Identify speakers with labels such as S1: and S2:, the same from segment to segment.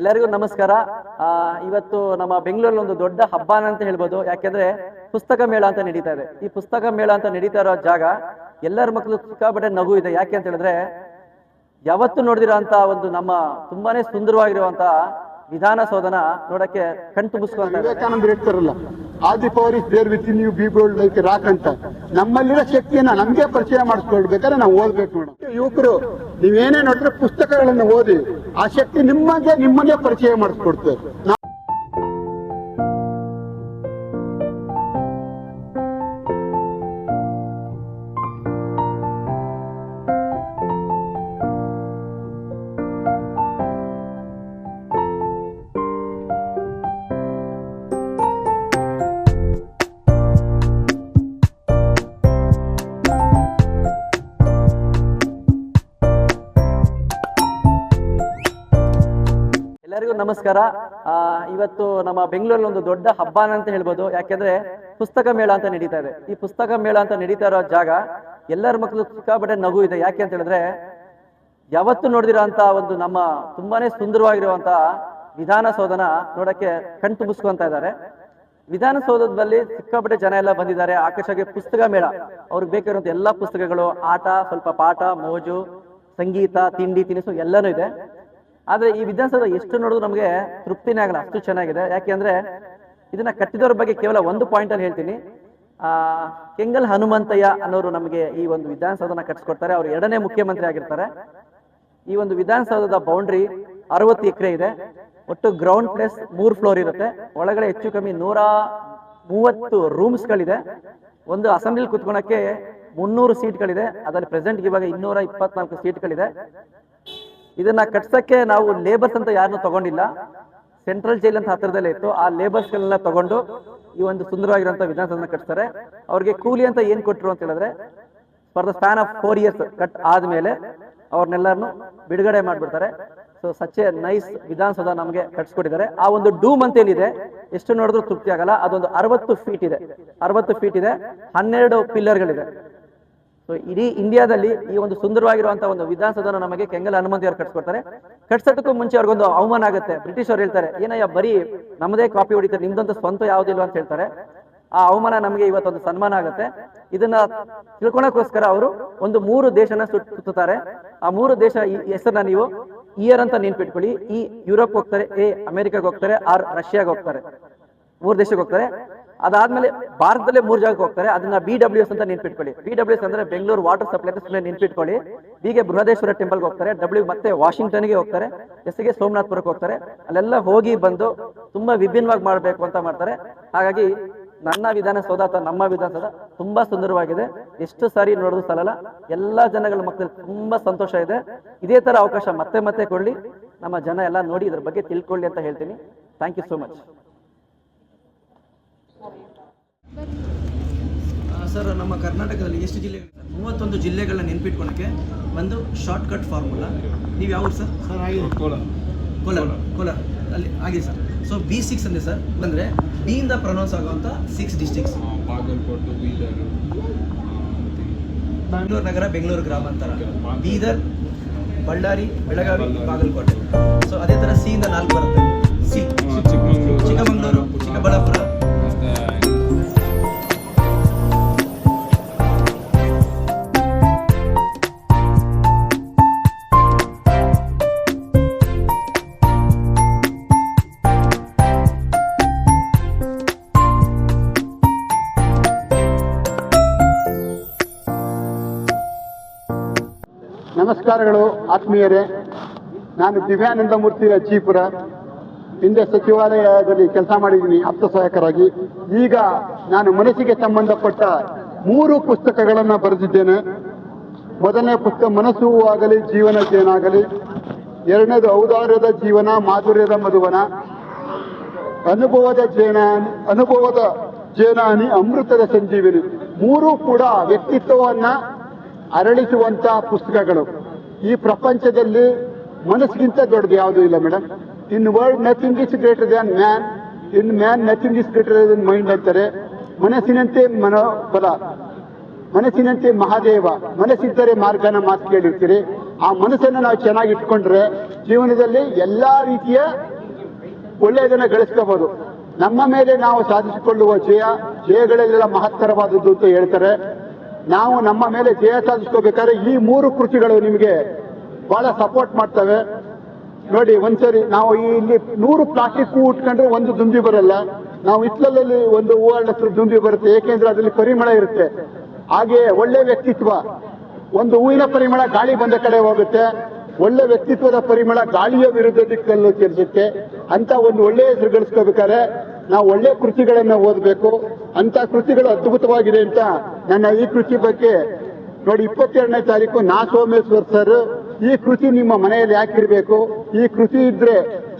S1: ಎಲ್ಲರಿಗೂ ನಮಸ್ಕಾರ. ಇವತ್ತು ನಮ್ಮ ಬೆಂಗಳೂರಲ್ಲಿ ಒಂದು ದೊಡ್ಡ ಹಬ್ಬ ಅಂತ ಹೇಳ್ಬೋದು. ಯಾಕೆಂದ್ರೆ ಪುಸ್ತಕ ಮೇಳ ಅಂತ ನಡೀತಾ ಇದೆ. ಈ ಪುಸ್ತಕ ಮೇಳ ಅಂತ ನಡೀತಾ ಇರೋ ಜಾಗ ಎಲ್ಲರ ಮಕ್ಕಳು ಸಿಕ್ಕಾಪಟ್ಟೆ ನಗು ಇದೆ. ಯಾಕೆ ಅಂತ ಹೇಳಿದ್ರೆ ಯಾವತ್ತು ನೋಡಿದಿರೋ ಅಂತ ಒಂದು ನಮ್ಮ ತುಂಬಾನೇ ಸುಂದರವಾಗಿರುವಂತ ವಿಧಾನಸೌಧನ ನೋಡಕ್ಕೆ ಕಣ್ ತುಂಬಿಸ್ಕೊಂತ.
S2: ವಿವೇಕಾನಂದ ಇಸ್ ದೇರ್ ರಾಕ್ ಅಂತ. ನಮ್ಮಲ್ಲಿರೋ ಶಕ್ತಿಯನ್ನ ನಮ್ಗೆ ಪರಿಚಯ ಮಾಡಿಸ್ಕೊಳ್ಬೇಕಾದ್ರೆ ನಾವು ಓದ್ಬೇಕು ಯುವಕರು, ನೀವೇನೇ ನೋಡಿದ್ರೆ ಪುಸ್ತಕಗಳನ್ನು ಓದಿ ಆ ಶಕ್ತಿ ನಿಮಗೆ ನಿಮ್ಮನ್ನೇ ಪರಿಚಯ ಮಾಡಿಸ್ಕೊಡ್ತೇವೆ
S1: ನಮಸ್ಕಾರ. ಇವತ್ತು ನಮ್ಮ ಬೆಂಗಳೂರಲ್ಲಿ ಒಂದು ದೊಡ್ಡ ಹಬ್ಬ ಅಂತ ಹೇಳ್ಬೋದು. ಯಾಕೆಂದ್ರೆ ಪುಸ್ತಕ ಮೇಳ ಅಂತ ನಡೀತಾ ಇದೆ. ಈ ಪುಸ್ತಕ ಮೇಳ ಅಂತ ನಡೀತಾ ಇರೋ ಜಾಗ ಎಲ್ಲರ ಮಕ್ಕಳು ಸಿಕ್ಕಾಪಟ್ಟೆ ನಗು ಇದೆ. ಯಾಕೆ ಅಂತ ಹೇಳಿದ್ರೆ, ಯಾವತ್ತು ನೋಡಿದಿರೋ ಅಂತ ಒಂದು ನಮ್ಮ ತುಂಬಾನೇ ಸುಂದರವಾಗಿರುವಂತಹ ವಿಧಾನಸೌಧನ ನೋಡಕ್ಕೆ ಕಣ್ ತುಂಬಿಸ್ಕೊಂತ ಇದ್ದಾರೆ. ವಿಧಾನಸೌಧದಲ್ಲಿ ಸಿಕ್ಕಾಪಟ್ಟೆ ಜನ ಎಲ್ಲ ಬಂದಿದ್ದಾರೆ. ಆಕರ್ಷಕ್ಕೆ ಪುಸ್ತಕ ಮೇಳ. ಅವ್ರಿಗೆ ಬೇಕಿರುವಂತ ಎಲ್ಲಾ ಪುಸ್ತಕಗಳು, ಆಟ, ಸ್ವಲ್ಪ ಪಾಠ, ಮೋಜು, ಸಂಗೀತ, ತಿಂಡಿ, ತಿನಿಸು ಎಲ್ಲನೂ ಇದೆ. ಆದ್ರೆ ಈ ವಿಧಾನಸೌಧ ಎಷ್ಟು ನೋಡಿದ್ರು ನಮಗೆ ತೃಪ್ತಿನೇ ಆಗಲ್ಲ, ಅಷ್ಟು ಚೆನ್ನಾಗಿದೆ. ಯಾಕೆಂದ್ರೆ ಇದನ್ನ ಕಟ್ಟಿದವ್ರ ಬಗ್ಗೆ ಕೇವಲ ಒಂದು ಪಾಯಿಂಟ್ ಅಲ್ಲಿ ಹೇಳ್ತೀನಿ. ಆ, ಕೆಂಗಲ್ ಹನುಮಂತಯ್ಯ ಅನ್ನೋರು ನಮಗೆ ಈ ಒಂದು ವಿಧಾನಸೌಧನ ಕಟ್ಸ್ಕೊಡ್ತಾರೆ ಅವ್ರು ಎರಡನೇ ಮುಖ್ಯಮಂತ್ರಿ ಆಗಿರ್ತಾರೆ. ಈ ಒಂದು ವಿಧಾನಸೌಧದ ಬೌಂಡ್ರಿ ಅರವತ್ತು ಎಕರೆ ಇದೆ. ಒಟ್ಟು ಗ್ರೌಂಡ್ ಪ್ಲೇಸ್ ಮೂರ್ ಫ್ಲೋರ್ ಇರುತ್ತೆ. ಒಳಗಡೆ ಹೆಚ್ಚು ಕಮ್ಮಿ ನೂರ ಮೂವತ್ತು ರೂಮ್ಸ್ಗಳಿದೆ ಒಂದು ಅಸೆಂಬ್ಲಿ ಕುತ್ಕೊಳಕ್ಕೆ ಮುನ್ನೂರು ಸೀಟ್ಗಳಿದೆ ಅದರಲ್ಲಿ ಪ್ರೆಸೆಂಟ್ ಇವಾಗ ಇನ್ನೂರ ಇಪ್ಪತ್ನಾಲ್ಕು ಸೀಟ್ಗಳಿದೆ ಇದನ್ನ ಕಟ್ಸಕ್ಕೆ ನಾವು ಲೇಬರ್ಸ್ ಅಂತ ಯಾರನ್ನೂ ತಗೊಂಡಿಲ್ಲ. ಸೆಂಟ್ರಲ್ ಜೈಲ್ ಅಂತ ಹತ್ತಿರದಲ್ಲೇ ಇತ್ತು. ಆ ಲೇಬರ್ಸ್ ಗಳನ್ನ ತಗೊಂಡು ಈ ಒಂದು ಸುಂದರವಾಗಿರುವಂತ ವಿಧಾನಸಭೆ ಕಟ್ತಾರೆ ಅವ್ರಿಗೆ ಕೂಲಿ ಅಂತ ಏನ್ ಕೊಟ್ಟರು ಅಂತ ಹೇಳಿದ್ರೆ for the span of four years cut ಆದ್ಮೇಲೆ ಅವ್ರನ್ನೆಲ್ಲರನ್ನು ಬಿಡುಗಡೆ ಮಾಡ್ಬಿಡ್ತಾರೆ. ಸೊ ಸಚ್ಚೆ ನೈಸ್ ವಿಧಾನಸೌಧ ನಮಗೆ ಕಟ್ಸ್ಕೊಟ್ಟಿದ್ದಾರೆ. ಆ ಒಂದು ಡೂಮ್ ಅಂತ ಏನಿದೆ, ಎಷ್ಟು ನೋಡಿದ್ರು ತೃಪ್ತಿ ಆಗಲ್ಲ. ಅದೊಂದು ಅರವತ್ತು ಫೀಟ್ ಇದೆ. ಅರವತ್ತು ಫೀಟ್ ಇದೆ. ಹನ್ನೆರಡು ಪಿಲ್ಲರ್ಗಳಿದೆ ಸೊ ಇಡೀ ಇಂಡಿಯಾದಲ್ಲಿ ಈ ಒಂದು ಸುಂದರವಾಗಿರುವಂತಹ ಒಂದು ವಿಧಾನಸೌಧನ ನಮಗೆ ಕೆಂಗಲ್ ಹನುಮಂತಿ ಅವರು ಕಟ್ಸ್ಕೊಡ್ತಾರೆ. ಕಟ್ಸೋದಕ್ಕೂ ಮುಂಚೆ ಅವ್ರಿಗೊಂದು ಅವಮಾನ ಆಗುತ್ತೆ. ಬ್ರಿಟಿಷ್ ಅವ್ರು ಹೇಳ್ತಾರೆ, ಏನಯ್ಯ, ಬರೀ ನಮ್ಮದೇ ಕಾಪಿ ಹೊಡಿತಾರೆ ನಿಮ್ದೊಂದು ಸ್ವಂತ ಯಾವುದಿಲ್ಲ ಅಂತ ಹೇಳ್ತಾರೆ. ಆ ಅವಮಾನ ನಮಗೆ ಇವತ್ತೊಂದು ಸನ್ಮಾನ ಆಗುತ್ತೆ. ಇದನ್ನ ತಿಳ್ಕೊಳಕ್ಕೋಸ್ಕರ ಅವರು ಒಂದು ಮೂರು ದೇಶನ ಸುತ್ತಾರೆ ಆ ಮೂರು ದೇಶ ಹೆಸರನ್ನ ನೀವು ಇಯರ್ ಅಂತ ನೆನ್ಪಿಟ್ಕೊಳ್ಳಿ. ಈ ಯುರೋಪ್ ಹೋಗ್ತಾರೆ, ಎ ಅಮೆರಿಕಾಗೆ ಹೋಗ್ತಾರೆ, ಆರ್ ರಷ್ಯಾಗೆ ಹೋಗ್ತಾರೆ. ಮೂರು ದೇಶಕ್ಕೆ ಹೋಗ್ತಾರೆ. ಅದಾದ್ಮೇಲೆ ಭಾರತದಲ್ಲೇ ಮೂರು ಜಾಗಕ್ಕೆ ಹೋಗ್ತಾರೆ. ಅದನ್ನ ಬಿ ಡಬ್ಲ್ಯೂ ಎಸ್ ಅಂತ ನೆನ್ಪಿಟ್ಕೊಳ್ಳಿ. ಬಿ ಡಬ್ಲ್ಯೂ ಎಸ್ ಅಂದ್ರೆ ಬೆಂಗಳೂರು ವಾಟರ್ ಸಪ್ಲೈ ಅಂತ ಸುಮ್ಮನೆ ನೆನ್ಪಿಟ್ಕೊಳ್ಳಿ. ಹೀಗೆ ಬೃಹದೇಶ್ವರ ಟೆಂಪಲ್ಗೆ ಹೋಗ್ತಾರೆ. ಡಬ್ಲ್ಯೂ ಮತ್ತೆ ವಾಷಿಂಗ್ಟನ್ಗೆ ಹೋಗ್ತಾರೆ. ಎಸ್ಗೆ ಸೋಮನಾಥ್ಪುರಕ್ಕೆ ಹೋಗ್ತಾರೆ. ಅಲ್ಲೆಲ್ಲ ಹೋಗಿ ಬಂದು ತುಂಬಾ ವಿಭಿನ್ನವಾಗಿ ಮಾಡಬೇಕು ಅಂತ ಮಾಡ್ತಾರೆ. ಹಾಗಾಗಿ ನನ್ನ ವಿಧಾನಸೌಧ ಅಥವಾ ನಮ್ಮ ವಿಧಾನಸೌಧ ತುಂಬಾ ಸುಂದರವಾಗಿದೆ. ಎಷ್ಟು ಸಾರಿ ನೋಡೋದು ಸಲಲ್ಲ. ಎಲ್ಲಾ ಜನಗಳ ಮಕ್ಕಳು ತುಂಬಾ ಸಂತೋಷ ಇದೆ. ಇದೇ ತರ ಅವಕಾಶ ಮತ್ತೆ ಮತ್ತೆ ಕೊಡ್ಲಿ. ನಮ್ಮ ಜನ ಎಲ್ಲ ನೋಡಿ ಇದ್ರ ಬಗ್ಗೆ ತಿಳ್ಕೊಳ್ಳಿ ಅಂತ ಹೇಳ್ತೀನಿ. Thank you so much sir ನಮ್ಮ ಕರ್ನಾಟಕದಲ್ಲಿ ಎಷ್ಟು ಜಿಲ್ಲೆಗಳು ಮೂವತ್ತೊಂದು ಜಿಲ್ಲೆಗಳನ್ನ ನೆನ್ಪಿಟ್ಕೊಳಕ್ಕೆ ಒಂದು ಶಾರ್ಟ್ ಕಟ್ ಫಾರ್ಮುಲಾ ನೀವು ಯಾವ ಸರ್? ಸರ್ ಕೋಲಾರ. ಕೋಲಾರ ಅಲ್ಲಿ ಆಗಿದೆ ಸರ್. ಸೊ ಬಿ ಸಿಕ್ಸ್ ಅಂದೆ ಸರ್ ಬಂದ್ರೆ ಬಿ ಇಂದ ಪ್ರೊನೌನ್ಸ್ ಆಗುವಂಥ ಸಿಕ್ಸ್ ಡಿಸ್ಟಿಕ್ಸ್
S3: ಬಾಗಲಕೋಟೆ ಬೀದರ್
S1: ಬೆಂಗಳೂರು ನಗರ ಬೆಂಗಳೂರು ಗ್ರಾಮಾಂತರ ಬೀದರ್ ಬಳ್ಳಾರಿ ಬೆಳಗಾವಿ ಬಾಗಲಕೋಟೆ. ಸೊ ಅದೇ ಥರ ಸಿ ಇಂದ ನಾಲ್ಕು ಬರುತ್ತೆ. ಸಿ
S3: ಚಿಕ್ಕಮಂಗ್ಳೂರು
S1: ಚಿಕ್ಕಮಗಳೂರು ಚಿಕ್ಕಬಳ್ಳಾಪುರ
S2: ನಮಸ್ಕಾರಗಳು, ಆತ್ಮೀಯರೇ. ನಾನು ದಿವ್ಯಾನಂದ ಮೂರ್ತಿ ಅಜ್ಜಿಪುರ ಹಿಂದೆ ಸಚಿವಾಲಯದಲ್ಲಿ ಕೆಲಸ ಮಾಡಿದ್ದೀನಿ ಆಪ್ತ ಸಹಾಯಕರಾಗಿ. ಈಗ ನಾನು ಮನಸ್ಸಿಗೆ ಸಂಬಂಧಪಟ್ಟ ಮೂರು ಪುಸ್ತಕಗಳನ್ನು ಬರೆದಿದ್ದೇನೆ. ಮೊದಲನೇ ಪುಸ್ತಕ, ಮನಸ್ಸು ಆಗಲಿ ಜೀವನ ಜೇನಾಗಲಿ ಎರಡನೇದು, ಔದಾರ್ಯದ ಜೀವನ, ಮಾಧುರ್ಯದ ಮಧುವನ. ಅನುಭವದ ಜೇನ, ಅನುಭವದ ಜೇನಾನಿ, ಅಮೃತದ ಸಂಜೀವಿನಿ. ಮೂರೂ ಕೂಡ ವ್ಯಕ್ತಿತ್ವವನ್ನ ಅರಳಿಸುವಂತಹ ಪುಸ್ತಕಗಳು. ಈ ಪ್ರಪಂಚದಲ್ಲಿ ಮನಸ್ಸಿಗಿಂತ ದೊಡ್ಡದು ಯಾವುದೂ ಇಲ್ಲ madam in world nothing is greater than man in man nothing is greater than mind ಅಂತಾರೆ. ಮನಸ್ಸಿನಂತೆ ಮನೋಬಲ ಮನಸ್ಸಿನಂತೆ ಮಹಾದೇವ, ಮನಸ್ಸಿದ್ದರೆ ಮಾರ್ಗನ ಮಾತು ಕೇಳಿರ್ತೀರಿ. ಆ ಮನಸ್ಸನ್ನು ನಾವು ಚೆನ್ನಾಗಿ ಇಟ್ಕೊಂಡ್ರೆ ಜೀವನದಲ್ಲಿ ಎಲ್ಲಾ ರೀತಿಯ ಒಳ್ಳೆಯದನ್ನ ಗಳಿಸ್ಕೋಬಹುದು ನಮ್ಮ ಮೇಲೆ ನಾವು ಸಾಧಿಸಿಕೊಳ್ಳುವ ಜಯ, ಜಯಗಳಲ್ಲೆಲ್ಲ ಮಹತ್ತರವಾದದ್ದು ಅಂತ ಹೇಳ್ತಾರೆ. ನಾವು ನಮ್ಮ ಮೇಲೆ ಜಯ ಸಾಧಿಸ್ಕೋಬೇಕಾದ್ರೆ ಈ ಮೂರು ಕೃತಿಗಳು ನಿಮಗೆ ಬಹಳ ಸಪೋರ್ಟ್ ಮಾಡ್ತವೆ. ನೋಡಿ, ಒಂದ್ಸರಿ ನಾವು ಇಲ್ಲಿ ನೂರು ಪ್ಲಾಸ್ಟಿಕ್ ಹೂ ಉಟ್ಕೊಂಡ್ರೆ ಒಂದು ದುಂಬಿ ಬರಲ್ಲ. ನಾವು ಇತ್ಲಲ್ಲಿ ಒಂದು ಹೂ ಹತ್ರ ದುಂಬಿ ಬರುತ್ತೆ. ಏಕೆಂದ್ರೆ ಅದರಲ್ಲಿ ಪರಿಮಳ ಇರುತ್ತೆ. ಹಾಗೆ ಒಳ್ಳೆ ವ್ಯಕ್ತಿತ್ವ. ಒಂದು ಹೂವಿನ ಪರಿಮಳ ಗಾಳಿ ಬಂದ ಕಡೆ ಹೋಗುತ್ತೆ. ಒಳ್ಳೆ ವ್ಯಕ್ತಿತ್ವದ ಪರಿಮಳ ಗಾಳಿಯ ವಿರುದ್ಧ ದಿಕ್ಕಲ್ಲಿ ತಿರುಗುತ್ತೆ ಅಂತ ಒಂದು ಒಳ್ಳೆ ಹೆಸರು ಗಳಿಸ್ಕೋಬೇಕಾದ್ರೆ ನಾವು ಒಳ್ಳೆ ಕೃತಿಗಳನ್ನ ಓದಬೇಕು ಅಂತ ಕೃತಿಗಳು ಅದ್ಭುತವಾಗಿದೆ ಅಂತ ನನ್ನ ಈ ಕೃತಿ ಬಗ್ಗೆ ನೋಡಿ, ಇಪ್ಪತ್ತೆರಡನೇ ತಾರೀಕು ನಾ ಸೋಮೇಶ್ವರ್ ಸರ್, ಈ ಕೃತಿ ನಿಮ್ಮ ಮನೆಯಲ್ಲಿ ಯಾಕಿರ್ಬೇಕು? ಈ ಕೃತಿ ಇದ್ರೆ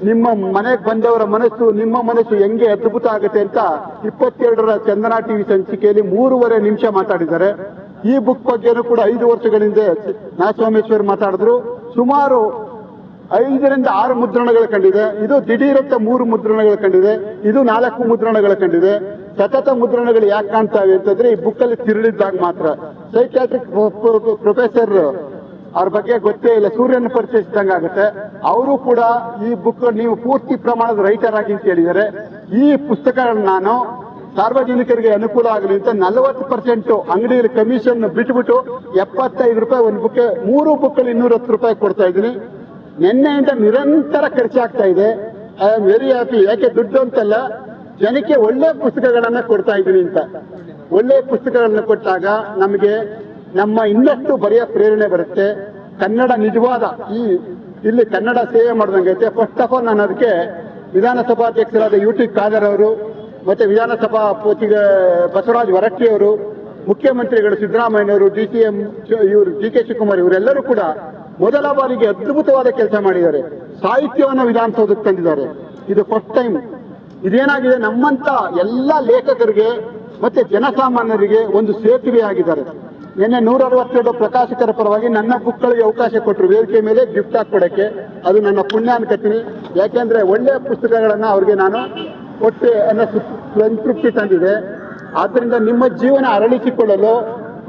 S2: ನಿಮ್ಮ ಮನೆಗೆ ಬಂದವರ ಮನಸ್ಸು, ನಿಮ್ಮ ಮನಸ್ಸು ಹೆಂಗೆ ಅದ್ಭುತ ಆಗುತ್ತೆ ಅಂತ ಇಪ್ಪತ್ತೆರಡರ ಚಂದನ ಟಿವಿ ಸಂಚಿಕೆಯಲ್ಲಿ ಮೂರುವರೆ ನಿಮಿಷ ಮಾತಾಡಿದ್ದಾರೆ. ಈ ಬುಕ್ ಬಗ್ಗೆನೂ ಕೂಡ ಐದು ವರ್ಷಗಳಿಂದ ನಾ ಸೋಮೇಶ್ವರ್ ಮಾತಾಡಿದ್ರು. ಸುಮಾರು ಐದರಿಂದ ಆರು ಮುದ್ರಣಗಳು ಕಂಡಿದೆ. ಇದು ದಿಢೀರಂತ ಮೂರು ಮುದ್ರಣಗಳು ಕಂಡಿದೆ. ಇದು ನಾಲ್ಕು ಮುದ್ರಣಗಳು ಕಂಡಿದೆ. ಸತತ ಮುದ್ರಣಗಳು ಯಾಕೆ ಕಾಣ್ತಾವೆ ಅಂತಂದ್ರೆ ಈ ಬುಕ್ ಅಲ್ಲಿ ತಿರುಳಿದ್ದಾಗ ಮಾತ್ರ. ಸೈಕ್ಯಾಟ್ರಿಕ್ ಪ್ರೊಫೆಸರ್ ಅವ್ರ ಬಗ್ಗೆ ಗೊತ್ತೇ ಇಲ್ಲ. ಸೂರ್ಯನ ಪರಿಚಯಿಸಿದಂಗೆ ಆಗುತ್ತೆ. ಅವರು ಕೂಡ ಈ ಬುಕ್ ನೀವು ಪೂರ್ತಿ ಪ್ರಮಾಣದ ರೈಟರ್ ಆಗಿ ಅಂತ ಹೇಳಿದ್ದಾರೆ. ಈ ಪುಸ್ತಕಗಳನ್ನ ನಾನು ಸಾರ್ವಜನಿಕರಿಗೆ ಅನುಕೂಲ ಆಗಲಿ ಅಂತ ನಲವತ್ತು ಪರ್ಸೆಂಟ್ ಅಂಗಡಿಯಲ್ಲಿ ಕಮಿಷನ್ ಬಿಟ್ಬಿಟ್ಟು ಎಪ್ಪತ್ತೈದು ರೂಪಾಯಿ ಒಂದು ಬುಕ್ ಮೂರು ಬುಕ್ಕಲ್ಲಿ ಇನ್ನೂರ ಹತ್ತು ರೂಪಾಯಿ ಕೊಡ್ತಾ ಇದ್ದೀನಿ. ನಿನ್ನೆಯಿಂದ ನಿರಂತರ ಖರ್ಚಾಗ್ತಾ ಇದೆ. ಐ ಆಮ್ ವೆರಿ ಹ್ಯಾಪಿ ಯಾಕೆ ದುಡ್ಡು ಅಂತಲ್ಲ, ಜನಕ್ಕೆ ಒಳ್ಳೆ ಪುಸ್ತಕಗಳನ್ನ ಕೊಡ್ತಾ ಇದ್ದೀನಿ ಅಂತ. ಒಳ್ಳೆ ಪುಸ್ತಕಗಳನ್ನ ಕೊಟ್ಟಾಗ ನಮಗೆ ನಮ್ಮ ಇನ್ನಷ್ಟು ಬರೆಯ ಪ್ರೇರಣೆ ಬರುತ್ತೆ. ಕನ್ನಡ ನಿಜವಾದ, ಈ ಇಲ್ಲಿ ಕನ್ನಡ ಸೇವೆ ಮಾಡ್ದಂಗೈತೆ ಫಸ್ಟ್ ಆಫ್ ಆಲ್ ನಾನು ಅದಕ್ಕೆ ವಿಧಾನಸಭಾಧ್ಯಕ್ಷರಾದ ಯು ಟಿ ಖಾದರ್ ಅವರು, ಮತ್ತೆ ವಿಧಾನಸಭಾ ಬಸವರಾಜ್ ವರಟ್ಟಿ ಅವರು, ಮುಖ್ಯಮಂತ್ರಿಗಳು ಸಿದ್ದರಾಮಯ್ಯನವರು, ಡಿ ಸಿ ಎಂ ಇವರು, ಡಿ ಕೆ ಶಿವಕುಮಾರ್ ಇವರೆಲ್ಲರೂ ಕೂಡ ಮೊದಲ ಬಾರಿಗೆ ಅದ್ಭುತವಾದ ಕೆಲಸ ಮಾಡಿದ್ದಾರೆ. ಸಾಹಿತ್ಯವನ್ನು ವಿಧಾನಸೌಧಕ್ಕೆ ತಂದಿದ್ದಾರೆ. ಇದು ಫಸ್ಟ್ ಟೈಮ್ ಇದೇನಾಗಿದೆ? ನಮ್ಮಂತ ಎಲ್ಲ ಲೇಖಕರಿಗೆ ಮತ್ತೆ ಜನಸಾಮಾನ್ಯರಿಗೆ ಒಂದು ಸೇತುವೆ ಆಗಿದ್ದಾರೆ. ನಿನ್ನೆ ನೂರ ಅರವತ್ತೆರಡು ಪ್ರಕಾಶಕರ ಪರವಾಗಿ ನನ್ನ ಬುಕ್ಗಳಿಗೆ ಅವಕಾಶ ಕೊಟ್ಟರು. ವೇದಿಕೆ ಮೇಲೆ ಗಿಫ್ಟ್ ಹಾಕೊಡಕ್ಕೆ ಅದು ನನ್ನ ಪುಣ್ಯ ಅನ್ಕತೀನಿ. ಯಾಕೆಂದ್ರೆ ಒಳ್ಳೆಯ ಪುಸ್ತಕಗಳನ್ನು ಅವ್ರಿಗೆ ನಾನು ಕೊಟ್ಟೆ ಅನ್ನೋ ಸಂತೃಪ್ತಿ ತಂದಿದೆ. ಆದ್ದರಿಂದ ನಿಮ್ಮ ಜೀವನ ಅರಳಿಸಿಕೊಳ್ಳಲು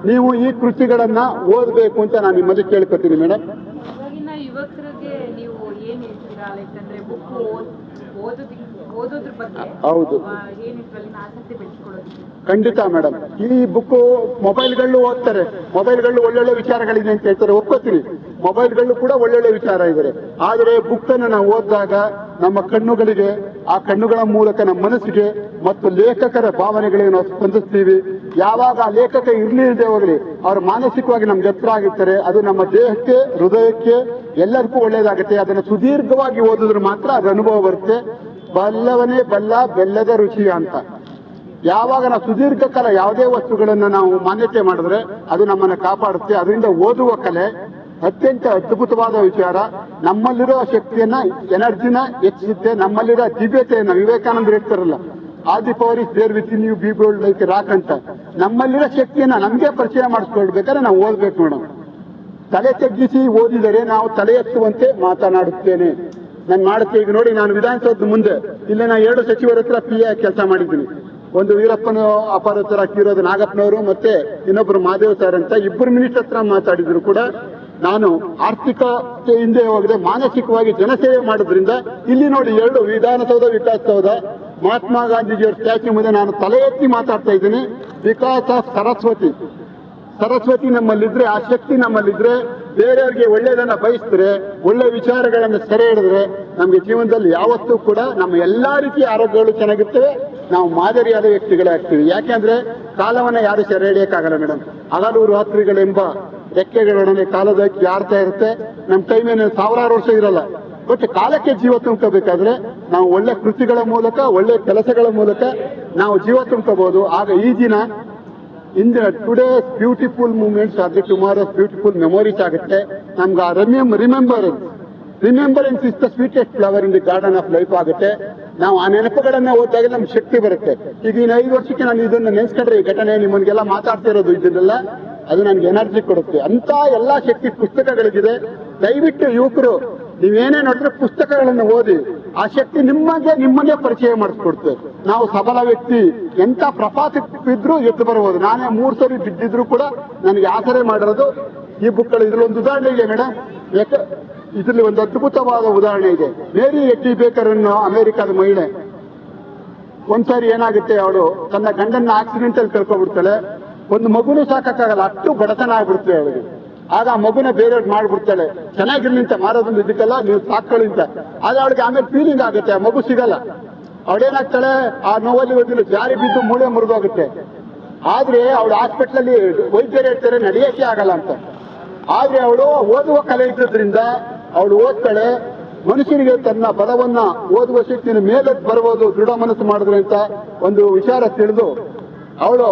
S2: ನೀವು ಈ ಕೃತಿಗಳನ್ನ ಓದಬೇಕು ಅಂತ ನಾನು ನಿಮ್ಮಲ್ಲಿ ಕೇಳ್ಕೊತೀನಿ ಮೇಡಮ್
S4: ಇವಾಗಿನ ಯುವಕರಿಗೆ ನೀವು ಏನ್ ಹೇಳ್ತೀರಾ ಲೈಕ್ ಅಂದ್ರೆ ಬುಕ್ ಓದೋದಿಕ್ ಓದೋದ್ರ ಬಗ್ಗೆ
S2: ಹೌದು.
S4: ಆಸಕ್ತಿ
S2: ಖಂಡಿತ ಮೇಡಮ್ ಈ ಬುಕ್ ಮೊಬೈಲ್ಗಳು ಓದ್ತಾರೆ. ಮೊಬೈಲ್ಗಳು ಒಳ್ಳೊಳ್ಳೆ ವಿಚಾರಗಳಿದೆ ಅಂತ ಹೇಳ್ತಾರೆ. ಒಪ್ಕೋತೀನಿ. ಮೊಬೈಲ್ಗಳು ಕೂಡ ಒಳ್ಳೊಳ್ಳೆ ವಿಚಾರ ಇದ್ದಾರೆ ಆದರೆ ಬುಕ್ ಅನ್ನು ನಾವು ಓದಿದಾಗ ನಮ್ಮ ಕಣ್ಣುಗಳಿಗೆ ಆ ಕಣ್ಣುಗಳ ಮೂಲಕ ನಮ್ಮ ಮನಸ್ಸಿಗೆ ಮತ್ತು ಲೇಖಕರ ಭಾವನೆಗಳಿಗೆ ನಾವು ಸ್ಪಂದಿಸ್ತೀವಿ ಯಾವಾಗ ಲೇಖಕ ಇರ್ಲಿ ಹೋಗಲಿ, ಅವ್ರು ಮಾನಸಿಕವಾಗಿ ನಮ್ಗೆ ಹತ್ರ ಆಗಿರ್ತಾರೆ, ಅದು ನಮ್ಮ ದೇಹಕ್ಕೆ, ಹೃದಯಕ್ಕೆ ಎಲ್ಲರಿಗೂ ಒಳ್ಳೇದಾಗುತ್ತೆ, ಅದನ್ನು ಸುದೀರ್ಘವಾಗಿ ಓದಿದ್ರೆ ಮಾತ್ರ ಅದು ಅನುಭವ ಬರುತ್ತೆ. ಬಲ್ಲವನೇ ಬಲ್ಲ, ಬೆಲ್ಲದ ರುಚಿ ಅಂತ. ಯಾವಾಗ ನಾವು ಸುದೀರ್ಘ ಕಾಲ ಯಾವುದೇ ವಸ್ತುಗಳನ್ನು ನಾವು ಮಾನ್ಯತೆ ಮಾಡಿದ್ರೆ ಅದು ನಮ್ಮನ್ನ ಕಾಪಾಡುತ್ತೆ. ಅದರಿಂದ ಓದುವ ಕಲೆ ಅತ್ಯಂತ ಅದ್ಭುತವಾದ ವಿಚಾರ. ನಮ್ಮಲ್ಲಿರೋ ಶಕ್ತಿಯನ್ನ, ಎನರ್ಜಿನ ಹೆಚ್ಚಿಸುತ್ತೆ. ನಮ್ಮಲ್ಲಿರೋ ದಿವ್ಯತೆಯನ್ನ ವಿವೇಕಾನಂದರು ಹೇಳ್ತಾರಲ್ಲ the power is there within you be bold like rock ಅಂತ. ನಮ್ಮಲ್ಲಿರೋ ಶಕ್ತಿಯನ್ನ ನಮ್ಗೆ ಪರಿಚಯ ಮಾಡಿಸ್ಕೊಳ್ಬೇಕಾದ್ರೆ ನಾವು ಓದ್ಬೇಕು ಮೇಡಮ್ ತಲೆ ತಗ್ಗಿಸಿ ಓದಿದರೆ ನಾವು ತಲೆ ಎತ್ತುವಂತೆ ಮಾತನಾಡುತ್ತೇನೆ. ನಾನು ಮಾಡುತ್ತೆ ಈಗ ನೋಡಿ ನಾನು ವಿಧಾನಸೌಧದ ಮುಂದೆ. ಇಲ್ಲಿ ನಾನು ಎರಡು ಸಚಿವರ ಹತ್ರ ಪಿ ಎ ಕೆಲಸ ಮಾಡಿದ್ದೀನಿ. ಒಂದು ವೀರಪ್ಪನ ಅಪಾರ ಹತ್ರ ಹಾಕಿರೋದು ನಾಗಪ್ಪನವರು ಮತ್ತೆ ಇನ್ನೊಬ್ರು ಮಾದೇವ್ ಸರ್ ಅಂತ ಇಬ್ಬರು ಮಿನಿಸ್ಟರ್ ಹತ್ರ ಮಾತಾಡಿದ್ರು ಕೂಡ ನಾನು ಆರ್ಥಿಕತೆ ಹಿಂದೆ ಹೋಗದೆ ಮಾನಸಿಕವಾಗಿ ಜನಸೇವೆ ಮಾಡೋದ್ರಿಂದ ಇಲ್ಲಿ ನೋಡಿ ಎರಡು ವಿಧಾನಸೌಧ, ವಿಕಾಸಸೌಧ ಮಹಾತ್ಮ ಗಾಂಧೀಜಿಯವರ ಸ್ಟ್ಯಾಚ್ಯೂ ಮುಂದೆ ನಾನು ತಲೆ ಎತ್ತಿ ಮಾತಾಡ್ತಾ ಇದ್ದೀನಿ. Because of Saraswati. ಸರಸ್ವತಿ ನಮ್ಮಲ್ಲಿದ್ರೆ, ಆ ಶಕ್ತಿ ನಮ್ಮಲ್ಲಿದ್ರೆ, ಬೇರೆಯವ್ರಿಗೆ ಒಳ್ಳೇದನ್ನ ಬಯಸಿದ್ರೆ, ಒಳ್ಳೆ ವಿಚಾರಗಳನ್ನು ಸೆರೆ ಹಿಡಿದ್ರೆ ನಮಗೆ ಜೀವನದಲ್ಲಿ ಯಾವತ್ತೂ ಕೂಡ ನಮ್ಮ ಎಲ್ಲಾ ರೀತಿಯ ಆರೋಗ್ಯಗಳು ಚೆನ್ನಾಗಿರ್ತವೆ. ನಾವು ಮಾದರಿಯಾದ ವ್ಯಕ್ತಿಗಳೇ ಆಗ್ತೀವಿ ಯಾಕೆಂದ್ರೆ ಕಾಲವನ್ನ ಯಾರು ಸೆರೆ ಹಿಡಿಯಕ್ಕಾಗಲ್ಲ ಮೇಡಮ್. ಹಗಲು ರಾತ್ರಿಗಳೆಂಬ ರೆಕ್ಕೆಗಳೊಡನೆ ಕಾಲದ ಯಾರ್ತಾ ಇರುತ್ತೆ. ನಮ್ಮ ಟೈಮ್ ಏನು ಸಾವಿರಾರು ವರ್ಷ ಇರಲ್ಲ. ಬಟ್ ಕಾಲಕ್ಕೆ ಜೀವ ತುಂಬ್ಕೋಬೇಕಾದ್ರೆ ನಾವು ಒಳ್ಳೆ ಕೃತಿಗಳ ಮೂಲಕ, ಒಳ್ಳೆ ಕೆಲಸಗಳ ಮೂಲಕ ನಾವು ಜೀವ ತುಂಬ್ಕೋಬಹುದು. ಆಗ ಈ ದಿನ ಇನ್ ಟುಡೇ ಬ್ಯೂಟಿಫುಲ್ ಮೂಮೆಂಟ್ಸ್ ಆದ್ರೆ ಟುಮಾರೋಸ್ ಬ್ಯೂಟಿಫುಲ್ ಮೆಮೊರೀಸ್ ಆಗುತ್ತೆ. ನಮ್ಗೆ ಆ ರಿಮೆಮ್ remembrance remembrance is the sweetest flower in the garden of life ಆಗುತ್ತೆ. ನಾವು ಆ ನೆನಪುಗಳನ್ನ ಓದಿದಾಗ ನಮ್ಗೆ ಶಕ್ತಿ ಬರುತ್ತೆ. ಈಗ ಇನ್ನು ಐದು ವರ್ಷಕ್ಕೆ ನಾನು ಇದನ್ನ ನೆನೆಸ್ಕೊಂಡ್ರೆ ಈ ಘಟನೆ, ನಿಮ್ಮನ್ಗೆಲ್ಲ ಮಾತಾಡ್ತಿರೋದು ಇದನ್ನೆಲ್ಲ, ಅದು ನನಗೆ ಎನರ್ಜಿ ಕೊಡುತ್ತೆ. ಅಂತ ಎಲ್ಲಾ ಶಕ್ತಿ ಪುಸ್ತಕಗಳಿಗಿದೆ. ದಯವಿಟ್ಟು ಯುವಕರು ನೀವೇನೇ ನೋಡಿದ್ರೆ ಪುಸ್ತಕಗಳನ್ನು ಓದಿ, ಆ ಶಕ್ತಿ ನಿಮಗೆ ನಿಮ್ಮನ್ನೇ ಪರಿಚಯ ಮಾಡಿಸ್ಕೊಡ್ತೆ ನಾವು ಸಬಲ ವ್ಯಕ್ತಿ ಎಂತ ಪ್ರಪಾಸ ಇದ್ದರೂ ಎದ್ದು ಬರಬಹುದು. ನಾನೇ ಮೂರು ಸರಿ ಬಿದ್ದಿದ್ರು ಕೂಡ ನನಗೆ ಆಸರೆ ಮಾಡಿರೋದು ಈ ಬುಕ್ಗಳು ಇದ್ರಲ್ಲಿ ಒಂದು ಉದಾಹರಣೆ ಇದೆ ಮೇಡಮ್. ಯಾಕೆ, ಇದರಲ್ಲಿ ಒಂದು ಅದ್ಭುತವಾದ ಉದಾಹರಣೆ ಇದೆ. ಮೇರಿ ಎಟ್ಟಿ ಬೇಕರ್ ಅನ್ನೋ ಅಮೆರಿಕದ ಮಹಿಳೆ, ಒಂದ್ಸಾರಿ ಏನಾಗುತ್ತೆ ಅವಳು, ತನ್ನ ಗಂಡನ್ನ ಆಕ್ಸಿಡೆಂಟ್ ಅಲ್ಲಿ ಕಳ್ಕೊಬಿಡ್ತಾಳೆ ಒಂದು ಮಗುನು ಸಾಕಕ್ಕಾಗಲ್ಲ ಅಷ್ಟು ಬಡತನ ಆಗ್ಬಿಡ್ತೇವೆ ಅವಳಿಗೆ. ಆಗ ಆ ಮಗುನ ಬೇರೆಯವ್ರಿಗೆ ಮಾಡ್ಬಿಡ್ತಾಳೆ. ಚೆನ್ನಾಗಿರ್ಲಿ ಅಂತ ಮಾರೋದೊಂದು ಇದಕ್ಕೆಲ್ಲ, ನೀವು ಸಾಕೊಳ್ಳಿ ಅಂತ. ಆದ್ರೆ ಅವಳಿಗೆ ಆಮೇಲೆ ಫೀಲಿಂಗ್ ಆಗುತ್ತೆ, ಆ ಮಗು ಸಿಗಲ್ಲ. ಅವಳೇನಾಗ್ತಾಳೆ ಆ ನೋವಲ್ಲಿ ಹೋಗಿಲ್ಲ ಜಾರಿ ಬಿದ್ದು ಮೂಳೆ ಮುರಿದೋಗುತ್ತೆ. ಆದ್ರೆ ಅವಳು ಹಾಸ್ಪಿಟ್ಲಲ್ಲಿ ವೈದ್ಯರು ಹೇಳ್ತಾರೆ, ನಡೆಯಕ್ಕೆ ಆಗಲ್ಲ ಅಂತ. ಆದ್ರೆ ಅವಳು ಓದುವ ಕಲೆ ಇದ್ದದ್ರಿಂದ ಅವಳು ಓದ್ತಾಳೆ. ಮನುಷ್ಯನಿಗೆ ತನ್ನ ಬಲವನ್ನ ಓದುವ ಶಕ್ತಿನ ಮೇಲೆ ಬರಬಹುದು, ದೃಢ ಮನಸ್ಸು ಮಾಡಿದ್ರು ಅಂತ ಒಂದು ವಿಚಾರ ತಿಳಿದು, ಅವಳು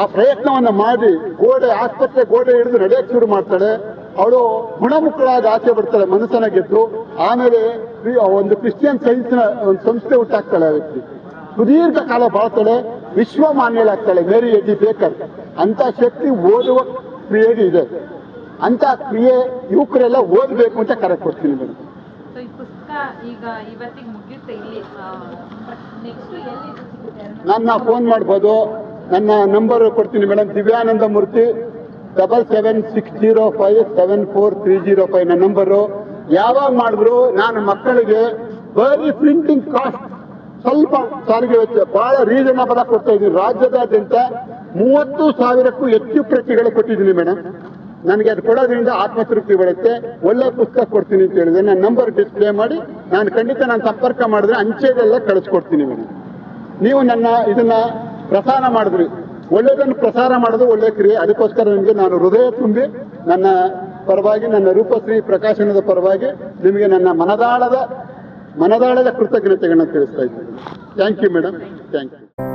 S2: ಆ ಪ್ರಯತ್ನವನ್ನ ಮಾಡಿ ಗೋಡೆ ಆಸ್ಪತ್ರೆ ಗೋಡೆ ಹಿಡಿದು ನಡೆಯಕ್ಕೆ ಶುರು ಮಾಡ್ತಾಳೆ. ಅವಳು ಗುಣಮುಖಳಾಗಿ ಆಚೆ ಬರ್ತಾಳೆ ಮನಸ್ಸನ್ನ ಗೆದ್ದು. ಆಮೇಲೆ ಒಂದು ಕ್ರಿಶ್ಚಿಯನ್ ಸೈನ್ಸ್ನ ಒಂದು ಸಂಸ್ಥೆ ಹುಟ್ಟಾಕ್ತಾಳೆ ಆ ವ್ಯಕ್ತಿ. ಸುದೀರ್ಘ ಕಾಲ ಬಾಳ್ತಾಳೆ ವಿಶ್ವ ಮಾನ್ಯಳಾಗ್ತಾಳೆ ಮೇರಿ ಎಡ್ಡಿ ಬೇಕರ್ ಅಂತ ಶಕ್ತಿ ಓದುವ ಕ್ರಿಯೆ ಇದೆ. ಅಂತ ಕ್ರಿಯೆ ಯುವಕರೆಲ್ಲ ಓದಬೇಕು ಅಂತ ಕರೆ ಕೊಡ್ತೀನಿ ಮೇಡಮ್ ನನ್ನ ಫೋನ್ ಮಾಡ್ಬೋದು. ನನ್ನ ನಂಬರ್ ಕೊಡ್ತೀನಿ madam. Divyananda Murthy double seven six zero five seven four three zero five ನನ್ನ ನಂಬರು. ಯಾವಾಗ ಮಾಡಿದ್ರು ನಾನು ಮಕ್ಕಳಿಗೆ ಬರೀ ಪ್ರಿಂಟಿಂಗ್ ಕಾಸ್ಟ್ ಸ್ವಲ್ಪ ಸಾರಿಗೆ ವೆಚ್ಚ, ಬಹಳ ರೀಸನಬಲ್ ಕೊಡ್ತಾ ಇದ್ದೀನಿ. ರಾಜ್ಯದಾದ್ಯಂತ ಮೂವತ್ತು ಸಾವಿರಕ್ಕೂ ಹೆಚ್ಚು ಪ್ರತಿಗಳು ಕೊಟ್ಟಿದ್ದೀನಿ ಮೇಡಮ್. ನನಗೆ ಅದು ಕೊಡೋದ್ರಿಂದ ಆತ್ಮತೃಪ್ತಿ ಬರುತ್ತೆ. ಒಳ್ಳೆ ಪುಸ್ತಕ ಕೊಡ್ತೀನಿ ಅಂತ ಹೇಳಿದೆ ನನ್ನ ನಂಬರ್ ಡಿಸ್ಪ್ಲೇ ಮಾಡಿ ನಾನು ಖಂಡಿತ ನಾನು ಸಂಪರ್ಕ ಮಾಡಿದ್ರೆ ಅಂಚೆದೆಲ್ಲ ಕಳಿಸ್ಕೊಡ್ತೀನಿ ಮೇಡಮ್. ನೀವು ನನ್ನ ಇದನ್ನ ಪ್ರಸಾರ ಮಾಡಿದ್ರಿ. ಒಳ್ಳೆಯದನ್ನು ಪ್ರಸಾರ ಮಾಡೋದು ಒಳ್ಳೆ ಕ್ರಿಯೆ. ಅದಕ್ಕೋಸ್ಕರ ನಿಮಗೆ ನಾನು ಹೃದಯ ತುಂಬಿ, ನನ್ನ ಪರವಾಗಿ, ನನ್ನ ರೂಪಶ್ರೀ ಪ್ರಕಾಶನದ ಪರವಾಗಿ ನಿಮಗೆ ನನ್ನ ಮನದಾಳದ ಮನದಾಳದ ಕೃತಜ್ಞತೆಗಳನ್ನ ತಿಳಿಸ್ತಾ ಇದ್ದೀನಿ. Thank you madam thank you